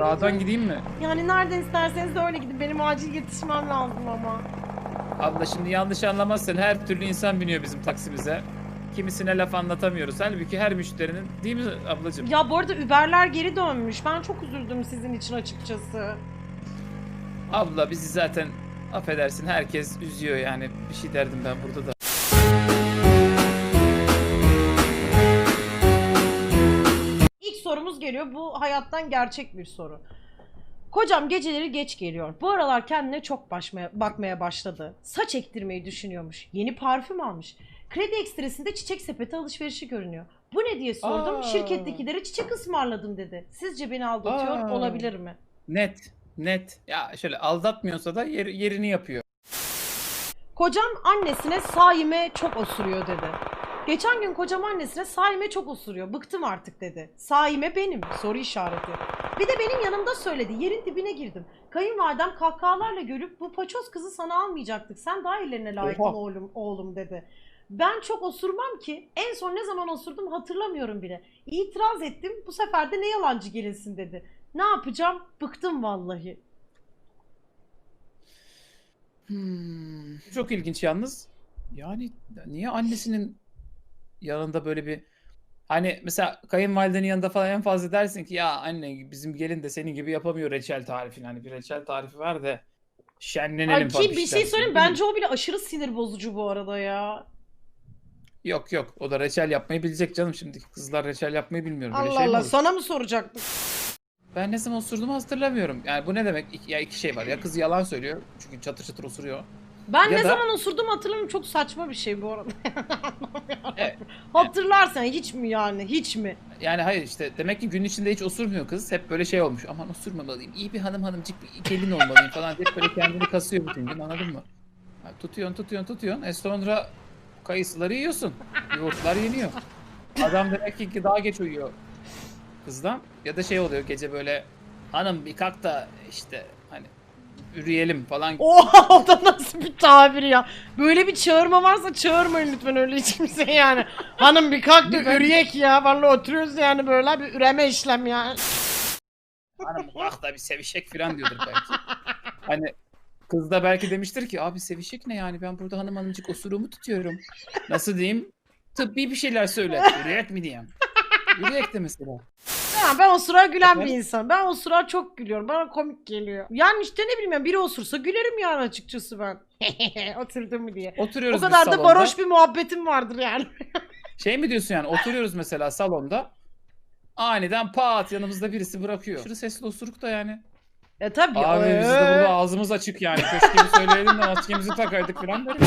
Dağdan gideyim mi? Yani nereden isterseniz öyle gidin. Benim acil yetişmem lazım ama. Abla şimdi yanlış anlamazsın her türlü insan biniyor bizim taksimize. Kimisine laf anlatamıyoruz. Halbuki her müşterinin değil mi ablacığım? Ya bu arada Uber'ler geri dönmüş. Ben çok üzüldüm sizin için açıkçası. Abla bizi zaten affedersin herkes üzüyor yani. Bir şey derdim ben burada da. Geliyor. Bu hayattan gerçek bir soru. Kocam geceleri geç geliyor. Bu aralar kendine çok başmaya, bakmaya başladı. Saç ektirmeyi düşünüyormuş. Yeni parfüm almış. Kredi ekstresinde çiçek sepeti alışverişi görünüyor. Bu ne diye sordum. Aa. Şirkettekilere çiçek ısmarladım dedi. Sizce beni aldatıyor Aa. olabilir mi? Net, net. Ya şöyle aldatmıyorsa da yer- yerini yapıyor. Kocam annesine saime çok osuruyor dedi. Geçen gün kocam annesine saime çok osuruyor. Bıktım artık dedi. Saime benim. Soru işareti. Bir de benim yanımda söyledi. Yerin dibine girdim. Kayınvalidem kahkahalarla görüp bu paçoz kızı sana almayacaktık. Sen daha iyilerine layıktın Oha. oğlum, oğlum dedi. Ben çok osurmam ki. En son ne zaman osurdum hatırlamıyorum bile. İtiraz ettim. Bu sefer de ne yalancı gelinsin dedi. Ne yapacağım? Bıktım vallahi. Hmm, Çok ilginç yalnız. Yani niye annesinin yanında böyle bir hani mesela kayınvalidenin yanında falan en fazla dersin ki ya anne bizim gelin de senin gibi yapamıyor reçel tarifini. Hani bir reçel tarifi var da şenlenelim falan ki bir şey söyleyeyim bence o bile aşırı sinir bozucu bu arada ya. Yok yok o da reçel yapmayı bilecek canım şimdiki kızlar reçel yapmayı bilmiyor. Böyle Allah şey mi Allah olur? sana mı soracaktım? Ben ne zaman osurduğumu hatırlamıyorum. Yani bu ne demek? İki, ya iki şey var. Ya kız yalan söylüyor. Çünkü çatır çatır osuruyor. Ben Ya ne da- zaman osurdum hatırlamıyorum. Çok saçma bir şey bu arada. Evet. Hatırlarsan hiç mi yani? Hiç mi? Yani hayır işte demek ki gün içinde hiç osurmuyor kız. Hep böyle şey olmuş. Aman osurmamalıyım. İyi bir hanım hanımcık bir gelin olmalıyım falan. Hep böyle kendini kasıyor bütün gün anladın mı? Ha, tutuyorsun tutuyorsun tutuyorsun. E sonra kayısıları yiyorsun. Yoğurtlar yeniyor. Adam demek ki ki daha geç uyuyor kızdan. Ya da şey oluyor gece böyle hanım bir kalk da işte hani üreyelim falan. Oha o da nasıl bir tabir ya? Böyle bir çağırma varsa çağırmayın lütfen öyle hiç kimse yani. Hanım bir kalk da üreyek ya. Vallahi oturuyoruz yani böyle bir üreme işlem ya. Hanım kalk da bir sevişek falan diyordur belki. Hani kız da belki demiştir ki abi sevişek ne yani ben burada hanım hanımcık osuruğumu tutuyorum. Nasıl diyeyim? Tıbbi bir şeyler söyle. Yürüyek mi diyeyim? Yürüyek de mesela. Ya ben o sıra gülen bir insan. Ben o sıra çok gülüyorum. Bana komik geliyor. Yani işte ne bileyim biri osursa gülerim yani açıkçası ben. Oturdum mu diye. O Oturuyoruz kadar biz da salonda. baroş bir muhabbetim vardır yani. Şey mi diyorsun yani oturuyoruz mesela salonda. Aniden pat yanımızda birisi bırakıyor. Aşırı sesli osuruk da yani. E tabii. Abi biz de ee. burada ağzımız açık yani. Keşke bir söyleyelim de maskemizi takaydık falan derim.